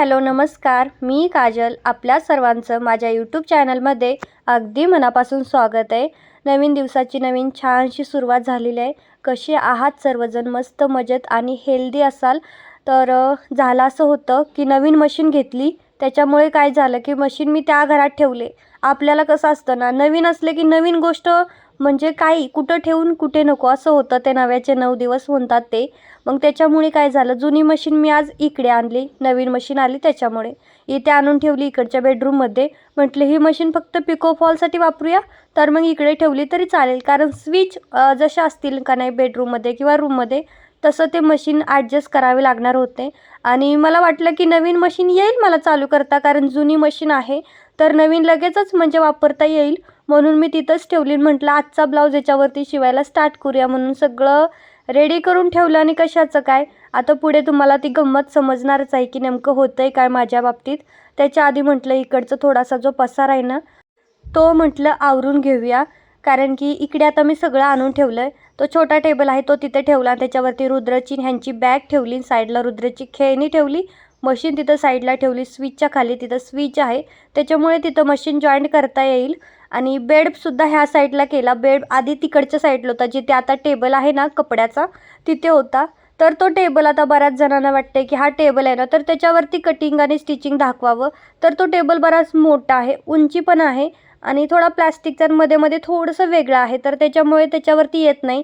Hello नमस्कार. मी काजल आपल्या सर्वांचं माझ्या यूट्यूब चॅनलमध्ये अगदी मनापासून स्वागत आहे. नवीन दिवसाची नवीन छानशी सुरुवात झालेली आहे. कसे आहात सर्वजण? मस्त मजेत आणि हेल्दी असाल? तर झालं असं होतं की नवीन मशीन घेतली. त्याच्यामुळे काय झालं की मशीन मी त्या घरात ठेवले. आपल्याला कसं असतं ना नवीन असले की नवीन गोष्ट म्हणजे काही कुठं ठेवून कुठे नको असं होतं. ते नव्याचे नऊ दिवस म्हणतात ते. मग त्याच्यामुळे काय झालं? जुनी मशीन मी आज इकडे आणली. नवीन मशीन आली त्याच्यामुळे. इथे आणून ठेवली इकडच्या बेडरूममध्ये म्हटलं ही मशीन फक्त पिको फॉलसाठी वापरूया? तर मग इकडे ठेवली तरी चालेल. कारण स्विच जशा असतील का नाही बेडरूममध्ये किंवा रूममध्ये तसं ते मशीन ॲडजस्ट करावे लागणार होते. आणि मला वाटलं की नवीन मशीन येईल मला चालू करता. कारण जुनी मशीन आहे. तर नवीन लगेचच म्हणजे वापरता येईल. म्हणून मी तिथंच ठेवली म्हटलं आजचा ब्लाऊज याच्यावरती शिवायला स्टार्ट करूया म्हणून सगळं रेडी करून ठेवलं आणि कशाचं काय? आता पुढे तुम्हाला ती गंमत समजणारच आहे की नेमकं होतं आहे काय माझ्या बाबतीत. त्याच्या आधी म्हटलं इकडचं थोडासा जो पसार आहे ना तो म्हटलं आवरून घेऊया. कारण की इकडे आता मी सगळं आणून ठेवलं आहे तो छोटा टेबल आहे तो तिथे ठेवला त्याच्यावरती रुद्रची ह्यांची बॅग ठेवली साईडला रुद्रची खेळणी ठेवली मशीन तिथं साईडला ठेवली स्विचच्या खाली तिथं स्विच आहे. त्याच्यामुळे तिथं मशीन जॉईंट करता येईल. आणि बेडसुद्धा ह्या साईडला केला. बेड आधी तिकडच्या साईडला होता जिथे आता टेबल आहे ना कपड्याचा तिथे होता. तर तो टेबल आता बऱ्याच जणांना वाटते की हा टेबल आहे ना तर त्याच्यावरती कटिंग आणि स्टिचिंग दाखवावं. तर तो टेबल बराच मोठा आहे उंची पण आहे आणि थोडा प्लॅस्टिकचा मध्ये मध्ये थोडंसं वेगळं आहे तर त्याच्यामुळे त्याच्यावरती येत नाही.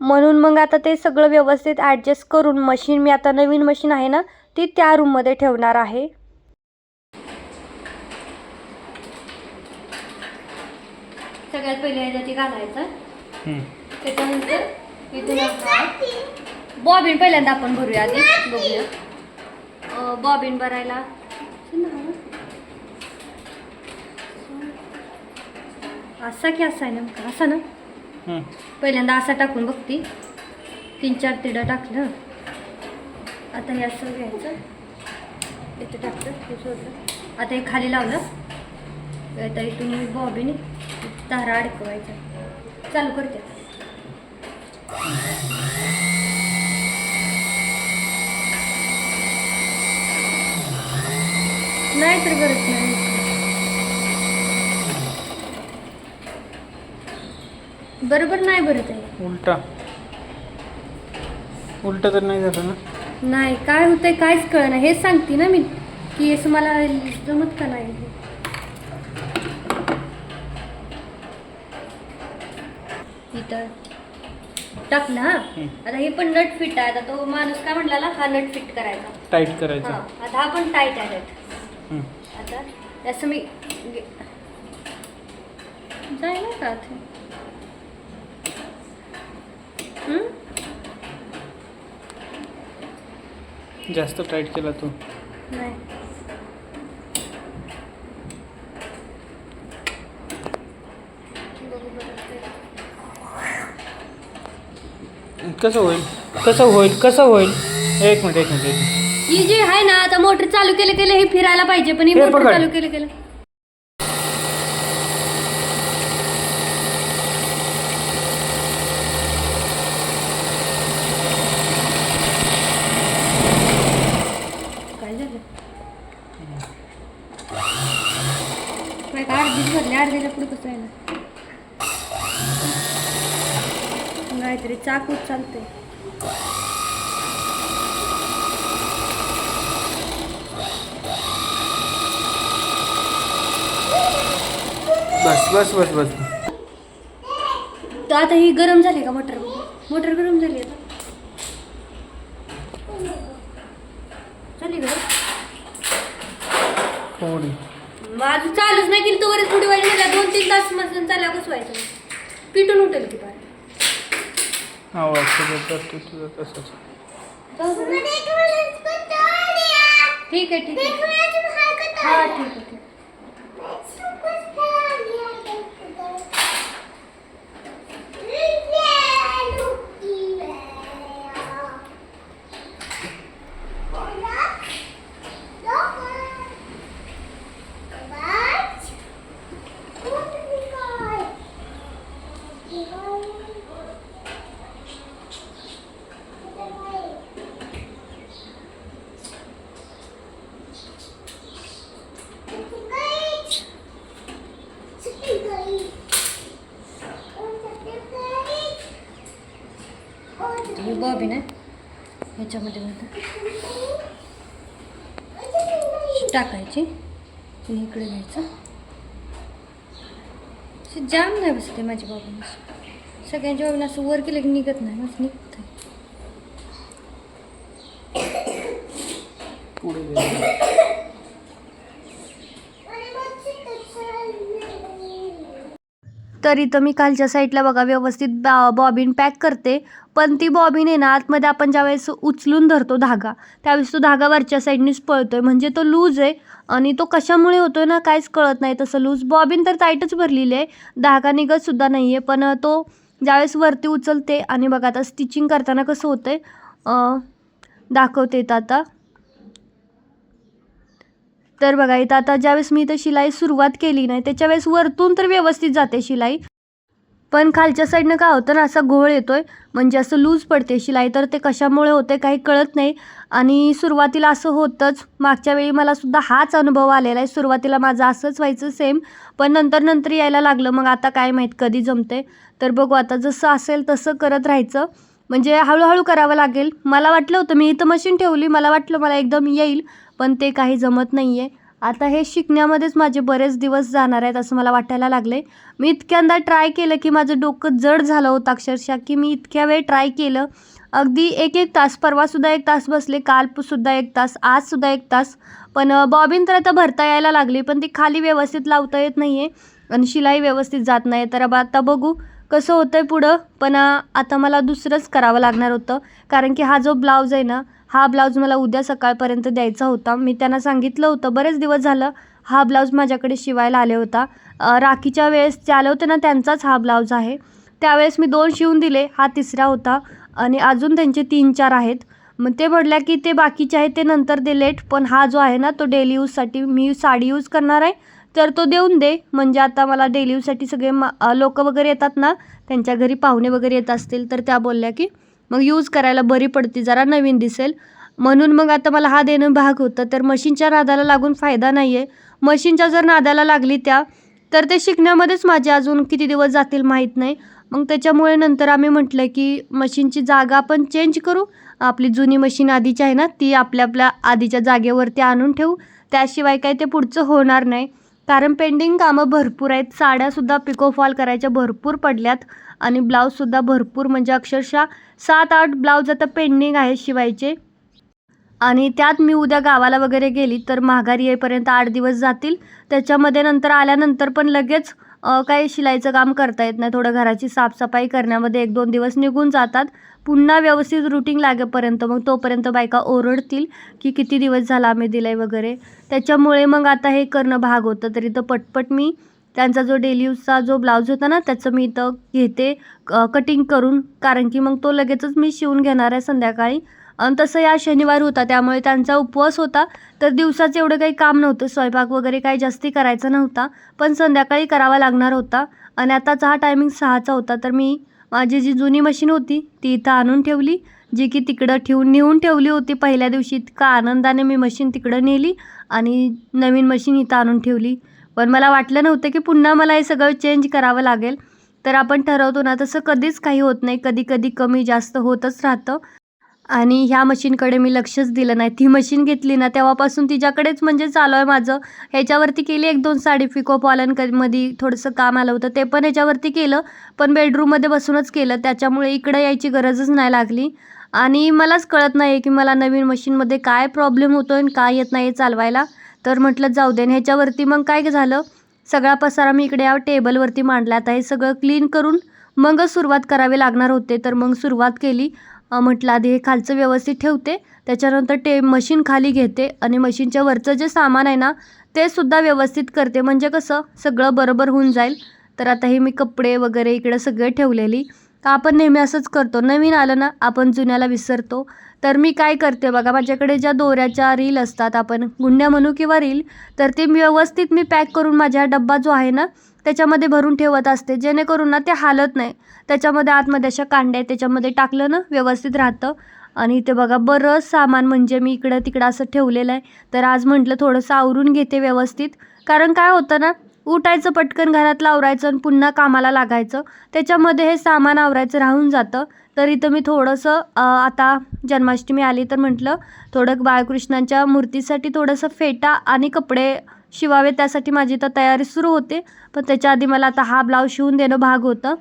म्हणून मग आता ते सगळं व्यवस्थित ॲडजस्ट करून मशीन मी आता नवीन मशीन आहे ना ती त्या रूममध्ये ठेवणार आहे. सगळ्यात पहिले ह्याच्यात ते घालायचं. हम्म. त्याच्यानंतर इथून बॉबिन पहिल्यांदा आपण भरूया आधी. बघूया. अं, बॉबिन भरायला. असा की असा आहे नेमका. असा ना? हम्म. पहिल्यांदा असा टाकून बघती. तीन चार तिडं टाकलं. आता हे असं घ्यायचं. इथं टाकलं हे सोडलं. आता हे खाली लावलं. आता इथून बॉबीने धारा अडकवायचा चालू करते. नाही तर गरज नाही. बरोबर नाही भरत आहे. उलटा. उलटा तर नाही झालं ना? नाही काय होतंय काहीच कळना. हेच सांगते ना मी की असं मला जमत का नाही? टाकलं हा हम्म. आता हे पण नट फिट आहे. आता तो माणूस काय म्हणला? हा नट फिट करायचा. टाईट हा. करायचं आता हा पण टाईट आहे. आता असं मी जाईल का? जास्त टाईट केला तू. नाही बघू बरं ते. कसं होईल? कसं होईल? कसं होईल? एक मिनिट एक मिनिट एक मिनिट. ही जी आहे ना आता मोटर चालू केलं केलं हे फिरायला पाहिजे पण ही हे मोटर पकड. चालू केलं केलं काय झालं काय का अर्धीच भरले अर्ध्याच्या पुढे कसं आहे ना चाकूच चालतंय. बस बस बस बस. तर आता ही गरम झाली का मोटर? मोटर गरम झाली आता. झाली गरम माझं चालूच नाही केली तोवरच थोडी वाईट झाल्या दोन तीन तास मसून चालल्या कसं व्हायचं पिटून उठेल की पाय आवाज करतो तुझं तसंच ठीक आहे ठीक आहे ठीक आहे ठीक आहे. Bye. असते ही बॉबीन आहे ह्याच्यामध्ये म्हणतात टाकायची. आणि इकडे घ्यायचं. अशी जाम नाही बसते माझी बॉबीन सगळ्यांच्या बॉबीन असं वर केलं की निघत नाही मग निघत. तर इथं मी खालच्या साईडला बघा व्यवस्थित बा बॉबिन पॅक करते. पण ती बॉबिन आहे ना आतमध्ये आपण ज्यावेळेस उचलून धरतो धागा त्यावेळेस तो धागा वरच्या साईडनेच पळतो आहे म्हणजे तो लूज आहे आणि तो कशामुळे होतो आहे ना काहीच कळत नाही. तसं लूज बॉबिन तर टाईटच भरलेली आहे. धागा निघतसुद्धा नाही आहे पण तो ज्यावेळेस वरती उचलते आणि बघा आता स्टिचिंग करताना कसं होतं आहे दाखवते तर आता. तर बघा इथं आता ज्यावेळेस मी इथं शिलाई सुरुवात केली नाही त्याच्या वेळेस वरतून तर व्यवस्थित जाते शिलाई. पण खालच्या साईडनं काय होतं ना असा घोळ येतोय. म्हणजे असं लूज पडते शिलाई तर ते कशामुळे होते काही कळत नाही. आणि सुरुवातीला असं होतंच. मागच्या वेळी मला सुद्धा हाच अनुभव आलेला आहे. सुरुवातीला माझं असंच व्हायचं सेम पण नंतर नंतर यायला लागलं. मग आता काय माहीत कधी जमते तर बघू आता जसं असेल तसं करत राहायचं. म्हणजे हळूहळू करावं लागेल. मला वाटलं होतं मी इथं मशीन ठेवली. मला वाटलं मला एकदम येईल. पण ते काही जमत नाही आहे आता हे शिकण्यामध्येच माझे बरेच दिवस जाणार आहेत असं मला वाटायला लागले मी इतक्यांदा ट्राय केलं की माझं डोकं जड झालं होतं अक्षरशः की मी इतक्या वेळ ट्राय केलं. अगदी एक एक तास परवासुद्धा एक तास बसले कालसुद्धा एक तास आजसुद्धा एक तास. पण बॉबिन तर आता भरता यायला लागली पण ती खाली व्यवस्थित लावता येत नाही आहे आणि शिलाई व्यवस्थित जात नाही तर अब आता बघू कसं होतं आहे पुढं. पण आता मला दुसरंच करावं लागणार होतं कारण की हा जो ब्लाऊज आहे ना हा ब्लाऊज मला उद्या सकाळपर्यंत द्यायचा होता. मी त्यांना सांगितलं होतं बरेच दिवस झालं हा ब्लाऊज माझ्याकडे शिवायला आले होता. राखीच्या वेळेस ते आले होते ना त्यांचाच हा ब्लाऊज आहे. त्यावेळेस मी दोन शिवून दिले हा तिसरा होता आणि अजून त्यांचे तीन चार आहेत. मग ते म्हटल्या की ते बाकीचे आहेत ते नंतर दिलेट पण हा जो आहे ना तो डेली यूजसाठी मी साडी यूज करणार आहे. तर तो देऊन दे. म्हणजे आता मला डेली यूजसाठी सगळे म लोक वगैरे येतात ना त्यांच्या घरी पाहुणे वगैरे येत असतील तर त्या बोलल्या की मग यूज करायला बरी पडते जरा नवीन दिसेल. म्हणून मग आता मला हा देणं भाग होतं. तर मशीनच्या नादाला लागून फायदा नाही आहे मशीनच्या जर नादाला लागली त्या तर ते शिकण्यामध्येच माझे अजून किती दिवस जातील माहीत नाही. मग त्याच्यामुळे नंतर आम्ही म्हटलं की मशीनची जागा आपण चेंज करू. आपली जुनी मशीन आधीची आहे ना ती आपल्या आपल्या आधीच्या जागेवरती आणून ठेवू. त्याशिवाय काही ते पुढचं होणार नाही. कारण पेंडिंग कामं भरपूर आहेत. साड्यासुद्धा पिकोफॉल करायच्या भरपूर पडल्यात. आणि ब्लाऊजसुद्धा भरपूर म्हणजे अक्षरशः सात आठ ब्लाऊज आता पेंडिंग आहे शिवायचे. आणि त्यात मी उद्या गावाला वगैरे गेली तर माघारी येईपर्यंत आठ दिवस जातील. त्याच्यामध्ये नंतर आल्यानंतर पण लगेच काही शिलाईचं काम करता येत नाही. थोडं घराची साफसफाई करण्यामध्ये एक दोन दिवस निघून जातात. पुन्हा व्यवस्थित रुटीन लागेपर्यंत मग तोपर्यंत बायका ओरडतील की किती दिवस झाला आम्ही दिलं आहे वगैरे. त्याच्यामुळे मग आता हे करणं भाग होतं. तरी तर पटपट मी त्यांचा जो डेली यूजचा जो ब्लाऊज होता ना त्याचं मी इथं घेते कटिंग करून. कारण की मग तो लगेचच मी शिवून घेणार आहे संध्याकाळी. आणि तसं या शनिवार होता त्यामुळे त्यांचा उपवास होता. तर दिवसाचं एवढं काही काम नव्हतं स्वयंपाक वगैरे काही जास्ती करायचा नव्हता. पण संध्याकाळी करावा लागणार होता. आणि आताचा हा टायमिंग सहाचा होता तर मी माझी जी जुनी मशीन होती ती इथं आणून ठेवली. जी की तिकडं ठेवून नेऊन ठेवली होती. पहिल्या दिवशी इतका आनंदाने मी मशीन तिकडं नेली आणि नवीन मशीन इथं आणून ठेवली. पण मला वाटलं नव्हतं की पुन्हा मला हे सगळं चेंज करावं लागेल. तर आपण ठरवतो ना तसं कधीच काही होत नाही. कधी कधी कमी जास्त होतच राहतं. आणि ह्या मशीनकडे मी लक्षच दिलं नाही. ती मशीन घेतली ना तेव्हापासून तिच्याकडेच म्हणजे चालू आहे माझं. ह्याच्यावरती केली एक दोन साडी पिको पॉलनमध्ये थोडंसं काम आलं होतं. ते पण ह्याच्यावरती केलं. पण बेडरूममध्ये बसूनच केलं. त्याच्यामुळे इकडं यायची गरजच नाही लागली. आणि मलाच कळत नाही की मला नवीन मशीनमध्ये काय प्रॉब्लेम होतो आणि काय येत नाही चालवायला. तर म्हटलं जाऊ दे. आणि ह्याच्यावरती मग काय झालं? सगळा पसारा मी इकडे या टेबलवरती मांडला. आता हे सगळं क्लीन करून मगच सुरुवात करावी लागणार होते. तर मग सुरुवात केली. म्हटलं आधी हे खालचं व्यवस्थित ठेवते. त्याच्यानंतर टे मशीन खाली घेते आणि मशीनच्या वरचं जे सामान आहे ना ते सुद्धा व्यवस्थित करते. म्हणजे कसं? सगळं बरोबर होऊन जाईल. तर आता हे मी कपडे वगैरे इकडे सगळे ठेवलेली. तर आपण नेहमी असंच करतो. नवीन आलं ना आपण जुन्याला विसरतो. तर मी काय करते बघा माझ्याकडे ज्या दोऱ्याच्या रील असतात आपण गुंड्या म्हणू किंवा रील तर ते मी व्यवस्थित मी पॅक करून माझ्या डब्बा जो आहे ना त्याच्यामध्ये भरून ठेवत असते. जेणेकरून ना ते हालत नाही. त्याच्यामध्ये आतमध्ये अशा कांड्या आहेत त्याच्यामध्ये टाकलं ना व्यवस्थित राहतं. आणि इथे बघा बरंच सामान म्हणजे मी इकडं तिकडं असं ठेवलेलं आहे. तर आज म्हटलं थोडंसं आवरून घेते व्यवस्थित. कारण काय होतं ना उठायचं पटकन घरातलं आवरायचं आणि पुन्हा कामाला लागायचं. त्याच्यामध्ये हे सामान आवरायचं राहून जातं. तर इथं मी थोडंसं आता जन्माष्टमी आली तर म्हटलं थोडं बाळकृष्णांच्या मूर्तीसाठी थोडंसं फेटा आणि कपडे शिवावे त्यासाठी माझी तर तयारी सुरू होते. पण त्याच्या आधी मला आता हा ब्लाऊज शिवून देणं भाग होतं.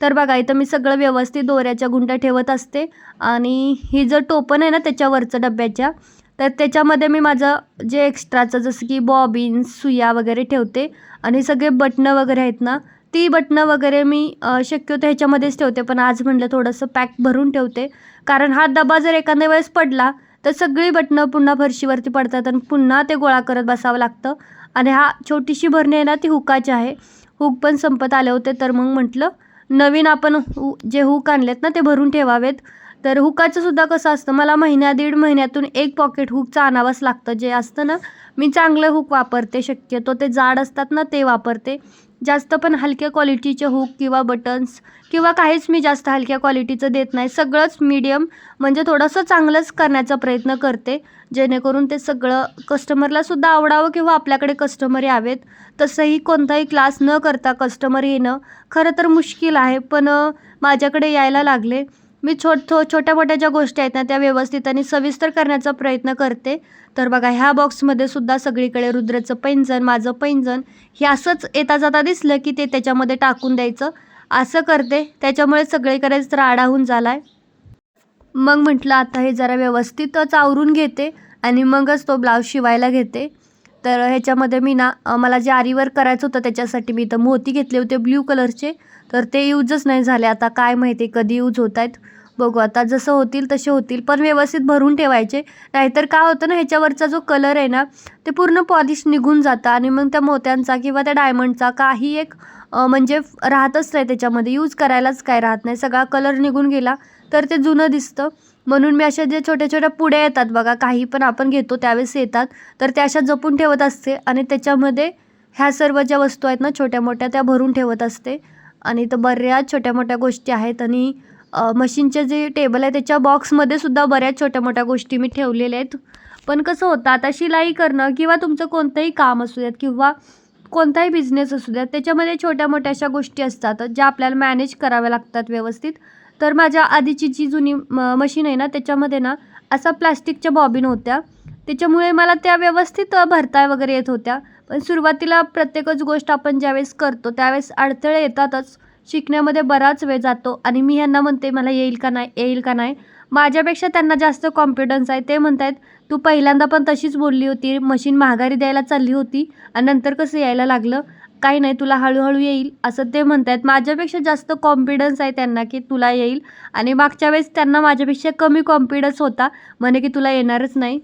तर बघा इथं मी सगळं व्यवस्थित दोऱ्याच्या गुंड्या ठेवत असते. आणि ही जर टोपण आहे ना त्याच्यावरचं डब्याच्या तर त्याच्यामध्ये मी माझं जे एक्स्ट्राचं जसं की बॉबिन्स सुया वगैरे ठेवते. आणि सगळे बटणं वगैरे आहेत ना ती बटणं वगैरे मी शक्यतो ह्याच्यामध्येच ठेवते. पण आज म्हटलं थोडंसं पॅक भरून ठेवते. कारण हा डबा जर एखाद्या वेळेस पडला तर सगळी बटणं पुन्हा फरशीवरती पडतात आणि पुन्हा ते गोळा करत बसावं लागतं. आणि हा छोटीशी भरणी आहे ना ती हुकाची आहे. हुक पण संपत आले होते तर मग म्हटलं नवीन आपण हु जे हुक आणलेत ना ते भरून ठेवावेत. तर हुकाचं सुद्धा कसं असतं मला महिन्या दीड महिन्यातून एक पॉकेट हुकचं आणावंच लागतं. जे असतं ना मी चांगलं हुक वापरते शक्यतो ते जाड असतात ना ते वापरते. जास्त पण हलक्या क्वालिटीचे हुक किंवा बटन्स किंवा काहीच मी जास्त हलक्या क्वालिटीचं देत नाही. सगळंच मीडियम म्हणजे थोडंसं चांगलंच करण्याचा प्रयत्न करते. जेणेकरून ते सगळं कस्टमरलासुद्धा आवडावं किंवा आपल्याकडे कस्टमर यावेत. तसंही कोणताही क्लास न करता कस्टमर येणं खरं तर मुश्किल आहे पण माझ्याकडे यायला लागले. मी छोट थो छोट्या मोठ्या ज्या गोष्टी आहेत ना त्या व्यवस्थित आणि सविस्तर करण्याचा प्रयत्न करते. तर बघा ह्या बॉक्समध्ये सुद्धा सगळीकडे रुद्राचं पैंजण माझं पैंजण हे असंच येता जाता दिसलं की ते त्याच्यामध्ये टाकून द्यायचं. असं करते. त्याच्यामुळे सगळीकडेच राडा होऊन झाला आहे मग म्हटलं आता हे जरा व्यवस्थितच आवरून घेते आणि मगच तो ब्लाऊज शिवायला घेते. तर ह्याच्यामध्ये मी ना मला जे आरीवर करायचं होतं त्याच्यासाठी मी इथं मोती घेतले होते ब्ल्यू कलरचे. तर ते यूजच नाही झाले. आता काय माहिती कधी यूज होत आहेत बघू आता जसं होतील तसे होतील. पण व्यवस्थित भरून ठेवायचे. नाहीतर काय होतं ना ह्याच्यावरचा जो कलर आहे ना ते पूर्ण पॉलिश निघून जातं आणि मग त्या मोत्यांचा किंवा त्या डायमंडचा काही एक म्हणजे राहतच नाही त्याच्यामध्ये. यूज करायलाच काय राहत नाही. सगळा कलर निघून गेला तर ते जुनं दिसतं. म्हणून मी अशा जे छोट्या छोट्या पुड्या येतात बघा काही पण आपण घेतो त्यावेळेस येतात. तर त्या अशा जपून ठेवत असते आणि त्याच्यामध्ये ह्या सर्व ज्या वस्तू आहेत ना छोट्या मोठ्या त्या भरून ठेवत असते. आणि तर बऱ्याच छोट्या मोठ्या गोष्टी आहेत आणि मशीनचे जे टेबल आहे त्याच्या बॉक्समध्ये सुद्धा बऱ्याच छोट्या मोठ्या गोष्टी मी ठेवलेल्या आहेत. पण कसं होतं आता शिलाई करणं किंवा तुमचं कोणतंही काम असू द्यात किंवा कोणताही बिझनेस असू द्यात त्याच्यामध्ये छोट्या मोठ्या अशा गोष्टी असतात ज्या आपल्याला मॅनेज कराव्या लागतात व्यवस्थित. तर माझ्या आधीची जी जुनी म मशीन आहे ना त्याच्यामध्ये ना असा प्लास्टिकच्या बॉबिन होत्या. त्याच्यामुळे मला त्या व्यवस्थित भरताय भरता वगैरे येत होत्या. पण सुरुवातीला प्रत्येकच गोष्ट आपण ज्यावेळेस करतो त्यावेळेस अडथळे येतातच. शिकण्यामध्ये बराच वेळ जातो आणि मी ह्यांना म्हणते मला येईल का नाही येईल का नाही? माझ्यापेक्षा त्यांना जास्त कॉन्फिडन्स आहे. ते म्हणत आहेत तू पहिल्यांदा पण तशीच बोलली होती मशीन माघारी द्यायला चालली होती आणि नंतर कसं यायला लागलं? काही नाही तुला हळूहळू येईल असं ते म्हणत आहेत माझ्यापेक्षा जास्त कॉन्फिडन्स आहे त्यांना की तुला येईल. आणि मागच्या वेळेस त्यांना माझ्यापेक्षा कमी कॉन्फिडन्स होता. म्हणे की तुला येणारच नाही.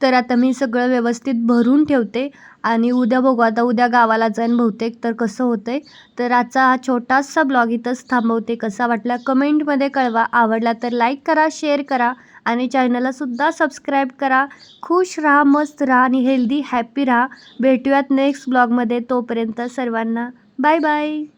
तर आता मी सगळं व्यवस्थित भरून ठेवते आणि उद्या बघू. आता उद्या गावाला जाईन बहुतेक तर कसं होतं आहे तर आजचा हा छोटासा ब्लॉग इथंच थांबवते. कसा वाटला कमेंटमध्ये कळवा. आवडला तर लाईक करा शेअर करा आणि चॅनललासुद्धा सबस्क्राईब करा. खुश राहा मस्त राहा आणि हेल्दी हॅपी राहा. भेटूयात नेक्स्ट ब्लॉगमध्ये. तोपर्यंत सर्वांना बाय बाय.